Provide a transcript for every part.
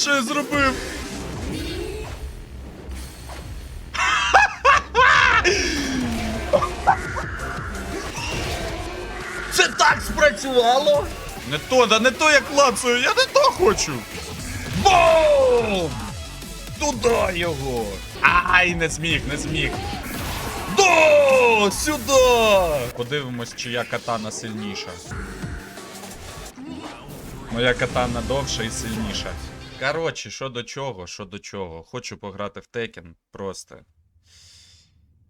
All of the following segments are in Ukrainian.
Що я зробив? Це так спрацювало? Не то, да не то я клацаю, я не то хочу. Бум! Туди його! Ай, не зміг, не зміг. До! Сюди! Подивимось, чия катана сильніша. Моя катана довша і сильніша. Коротше, що до чого, що до чого. Хочу пограти в Tekken просто.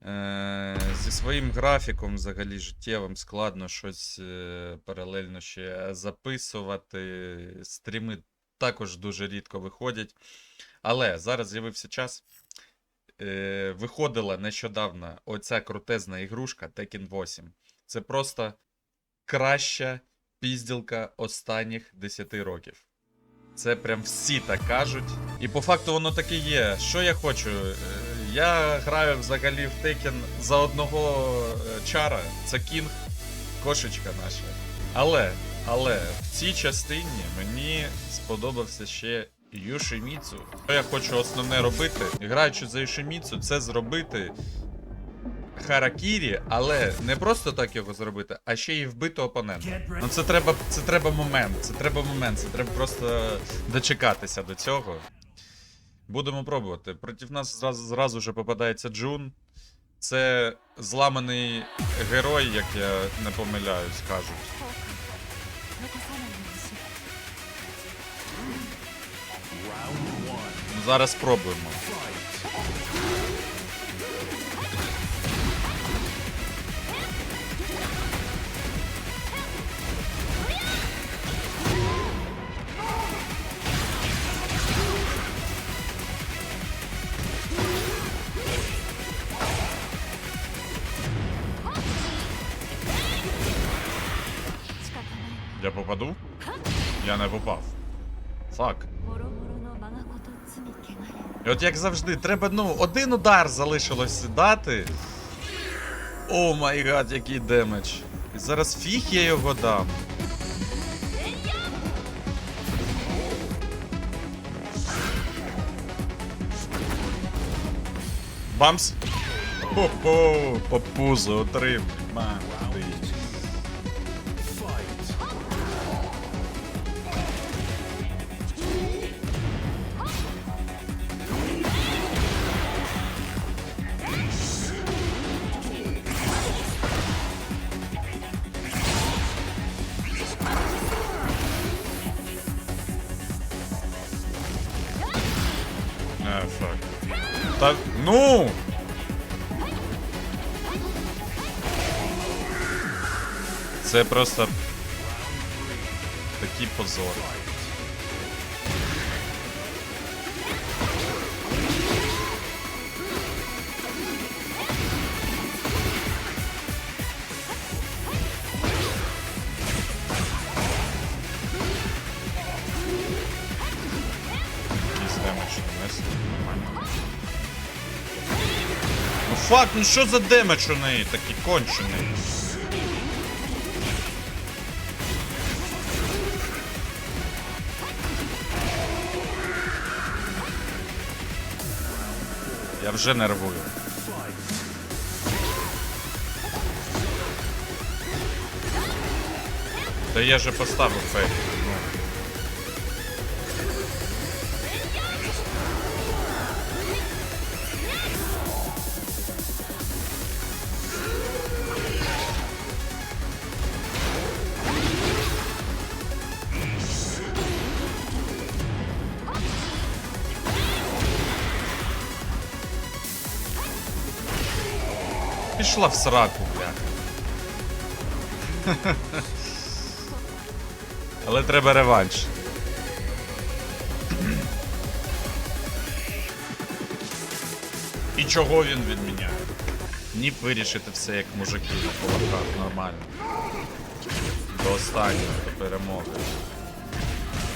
Е, зі своїм графіком, взагалі життєвим, складно щось е, паралельно ще записувати. Стріми також дуже рідко виходять. Але зараз з'явився час. Е, виходила нещодавно оця крутезна ігрушка Tekken 8. Це просто краща пізділка останніх 10 років. Це прям всі так кажуть. І по факту воно таки є. Що я хочу? Е, Я граю взагалі в Tekken за одного е, чара. Це Кінг, кошечка наша. Але, але в цій частині мені сподобався ще Юшиміцу. Що я хочу основне робити, граючи за Юшиміцу, це зробити Харакірі, але не просто так його зробити, а ще й вбити опонента. Ну це треба це треба момент, це треба момент, це треба просто дочекатися до цього. Будемо пробувати. Проти нас зразу, зразу же попадається Джун. Це зламаний герой, як я не помиляюсь, кажуть. Зараз спробуємо. попаду? Я не попав. Фак. І от як завжди, треба, ну, один удар залишилось дати. О май гад, який демедж. І зараз фіг я його дам. Бамс! Хо-хо, по пузу отримав. Ну! Це просто такий позор. Фак, ну що за демедж у неї такий кончений? Я вже нервую. Та я же поставив фейк. Пішла в сраку, бля. Але треба реванш. І чого він відміняє? Ні вирішити все як мужики на кулаках нормально. До останнього, до перемоги.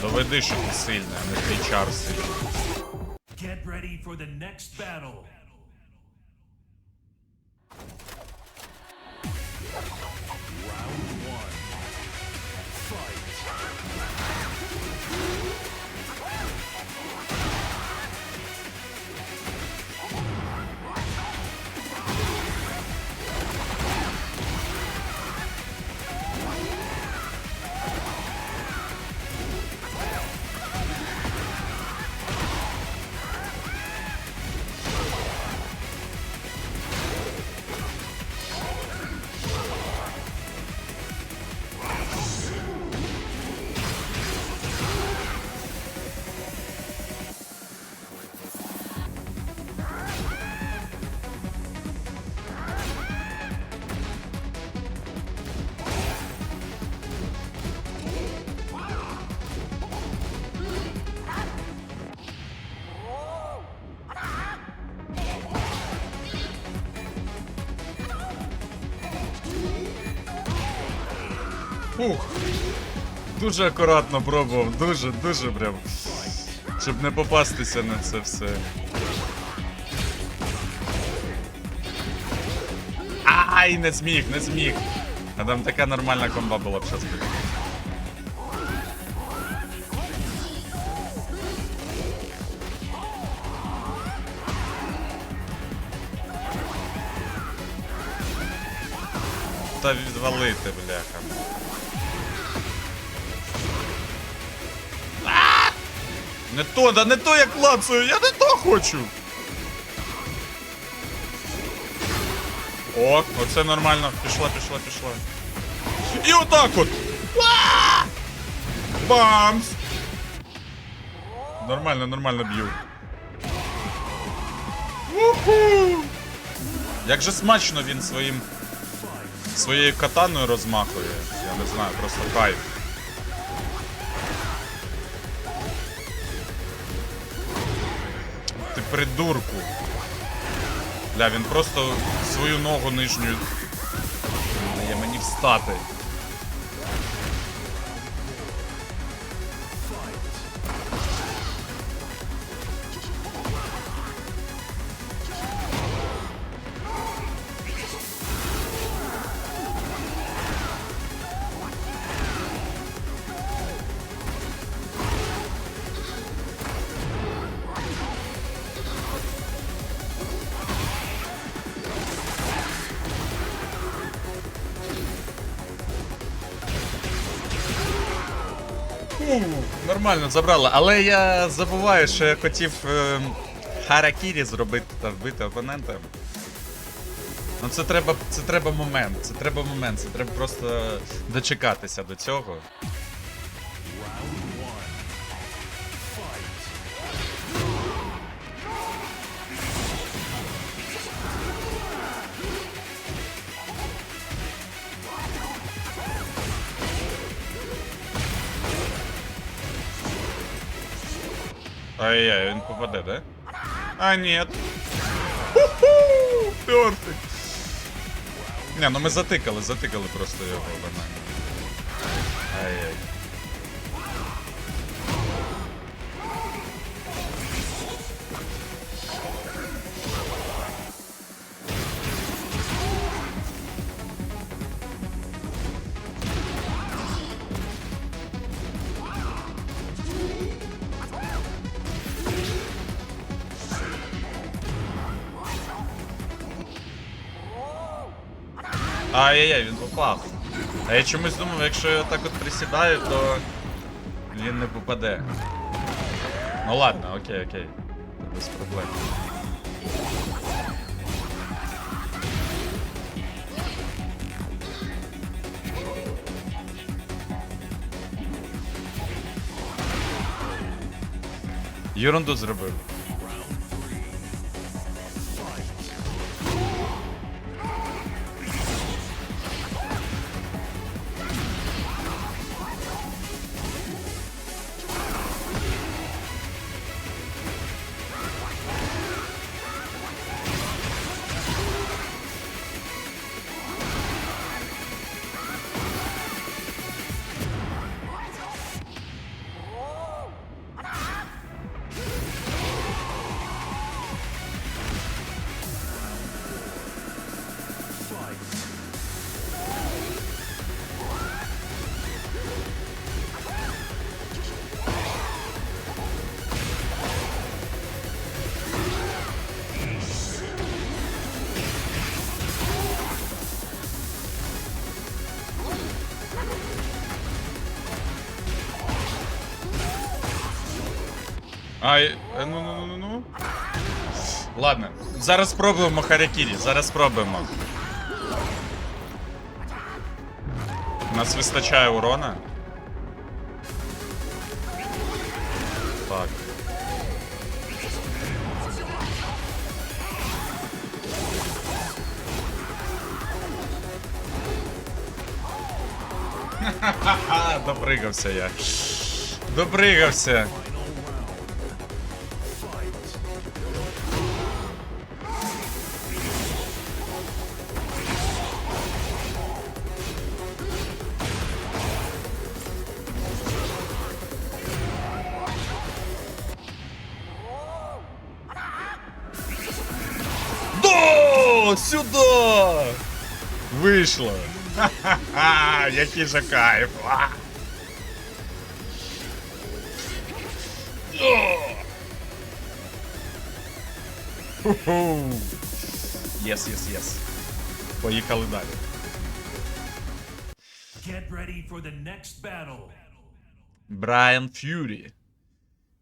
Доведи, що ти сильний, а не твій чар сильний. Get ready for the next battle. Дуже акуратно пробував, дуже, дуже прям. Щоб не попастися на це все. Ай, не зміг, не зміг. А там така нормальна комба була б би. Та відвалити, бляха. Не то, да не то я клацаю, я не то хочу. О, оце нормально. Пішла, пішла, пішла. І отак от. Бамс! Нормально, нормально б'ю. Уху! Як же смачно він своїм своєю катаною розмахує. Я не знаю, просто кайф. Придурку. Бля, він просто свою ногу нижню. Дає мені встати. Нормально забрали, але я забуваю, що я хотів е, харакірі зробити та вбити опонента. Ну це треба, це треба момент, це треба момент, це треба просто дочекатися до цього. Ай-яй, він попаде, да? А, нет. Ху-ху! Перфект. Не, ну ми затикали, затикали просто його банально. Ай-яй. Ай-яй-яй, він попав. А я чомусь думав, якщо я так от присідаю, то він не попаде. Ну ладно, окей, окей. Без проблем. Ерунду зробив. Ай, е, ну ну ну ну ну. Ладно, зараз спробуємо Харякірі, зараз спробуємо. У нас вистачає урона. Так. Допригався я. Допригався. Да, сюда! Вийшло! Ха-ха-ха! Який же кайф! Єс, єс, єс. Поїхали далі. Get ready for the next battle. Брайан Ф'юрі.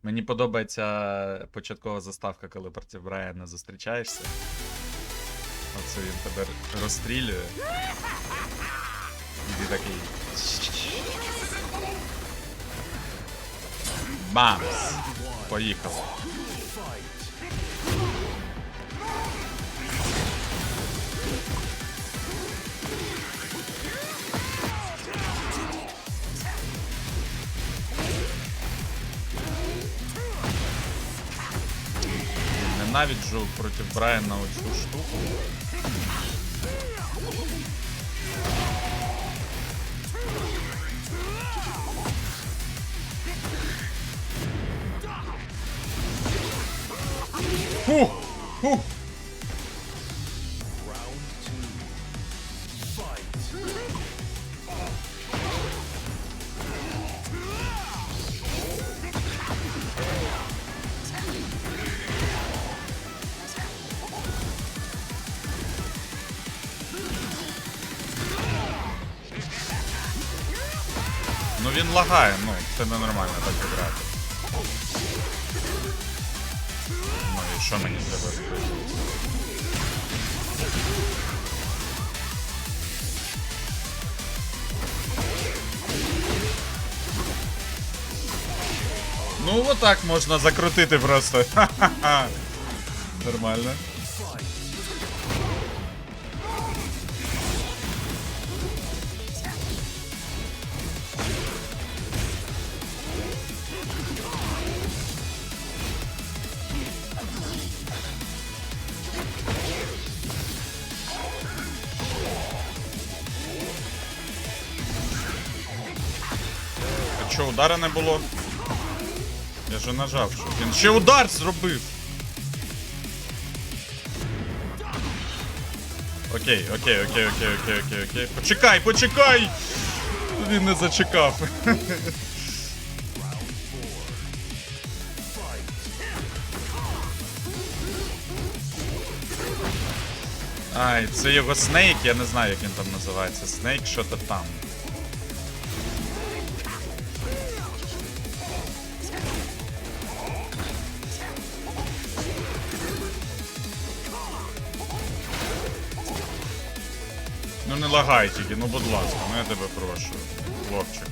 Мені подобається початкова заставка, коли проти Брайана зустрічаєшся. Оце він тебе розстрілює. І ти такий. Бамс! Поїхали. Ненавиджу проти Брайана оцю штуку. Фух! Фух! Ну він лагає, ну, це ненормально так грати. Що мені треба робити? Ну, отак можна закрутити просто. Ха-ха-ха. Нормально. Удара не було? Я же нажав, що він ще удар зробив. Окей, окей, окей, окей, окей, окей, окей. Почекай, почекай! Він не зачекав. Ай, це його Снейк, я не знаю, як він там називається. Снейк, що-то там. Лагай тільки, ну будь ласка, ну я тебе прошу, хлопчик.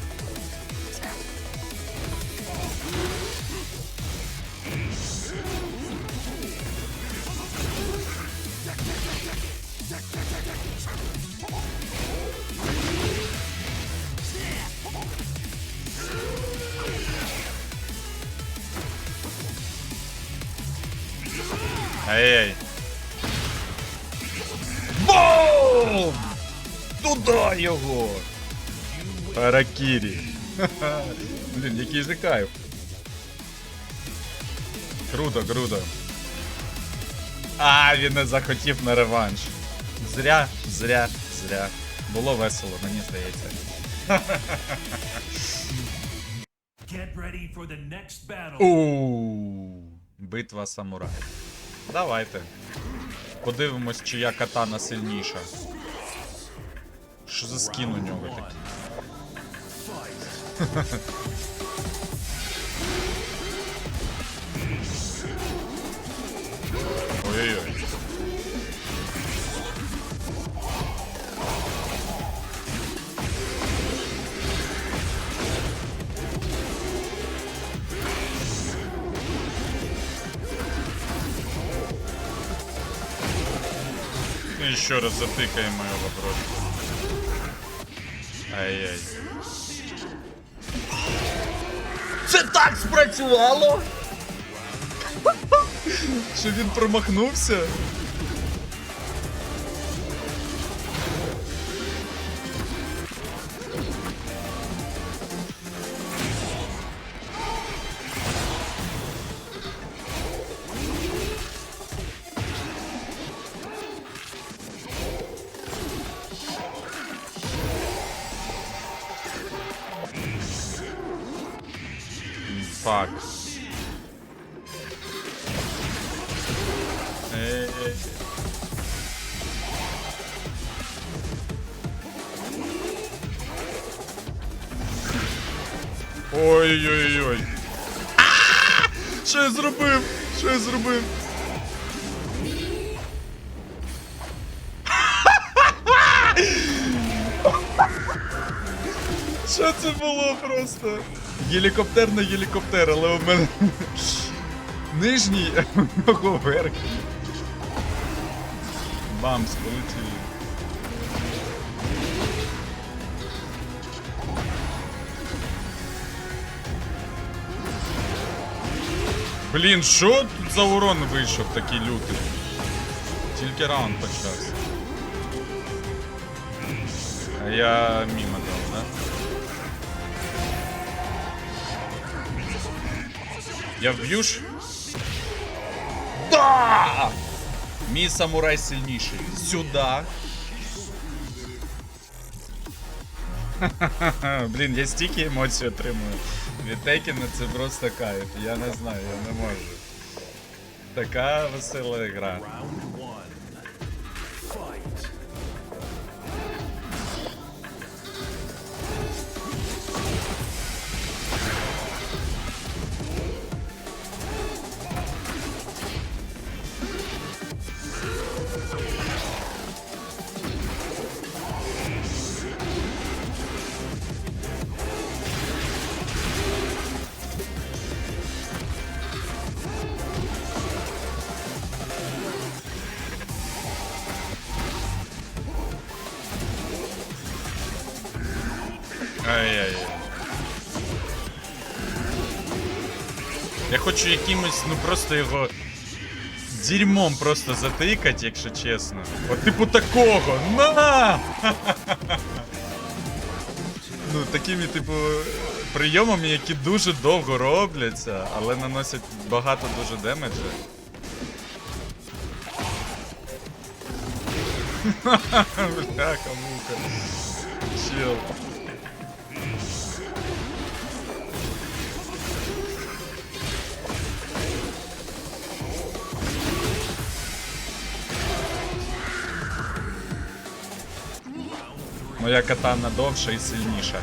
Його! Харакірі. Блін, який же кайф. Круто, круто. А, він не захотів на реванш. Зря, зря, зря. Було весело, мені здається. Get ready for the next. Ууу. Битва самураїв. Давайте. Подивимось, чия катана сильніша. Що за скін у нього такий? Ой-ой-ой. Еще раз затыкаем мою вопрос. Ай-яй. Це так спрацювало? Що він промахнувся? Fuck? Е-е. Ой-ой-ой. Що я зробив? Що я зробив? Що це було просто? Гелікоптер на гелікоптер, але у мене нижній, а у нього. Бамс, полетіли. Блін, що тут за урон вийшов такий лютий? Тільки раунд почався. А я мимо Я вб'ю ж? Да! Мій самурай сильніший. Сюда. Блін, я стільки емоцій отримую. Від Текіна це просто кайф. Я не знаю, я не можу. Така весела гра. Я хочу якимось, ну просто його дерьмом просто затикать, якщо чесно. От типу такого. На! Ну, такими, типу, прийомами, які дуже довго робляться, але наносять багато дуже демеджа. Бляха, мука. Чел. Моя катана довша і сильніша.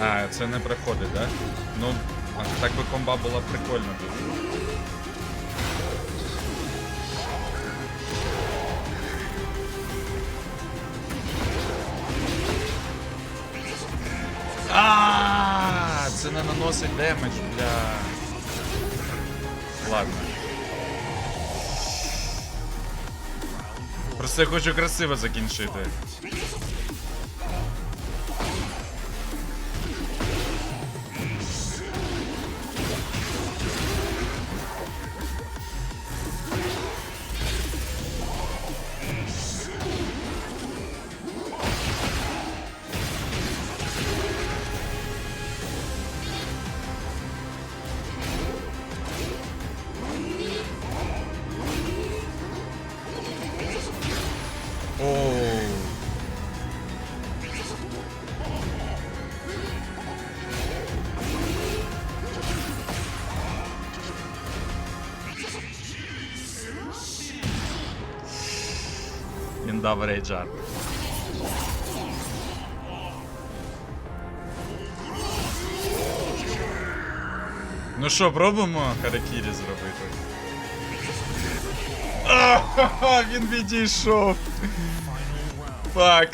А, це не приходить, да? Ну, так би комба була прикольна дуже. Наносить демедж, для... Ладно. Просто я хочу красиво закінчити. Він дав рейджар. Ну що, пробуємо харакірі зробити? А, він відійшов. Фак.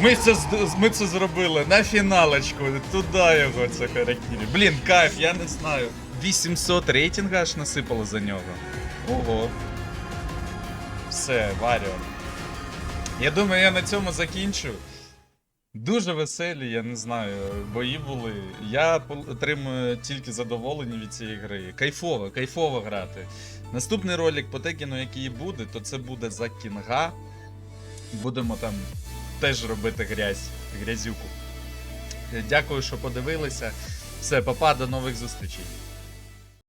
Ми це, ми це зробили на фіналочку. Туди його це харакірі. Блін, кайф, я не знаю. 800 рейтинга аж насипало за нього. Ого. Все, Варіо. Я думаю, я на цьому закінчу. Дуже веселі, я не знаю, бої були. Я отримую тільки задоволення від цієї гри. Кайфово, кайфово грати. Наступний ролик по Текіну, який буде, то це буде за кінга. Будемо там теж робити грязь, грязюку. Дякую, що подивилися. Все, папа, до нових зустрічей.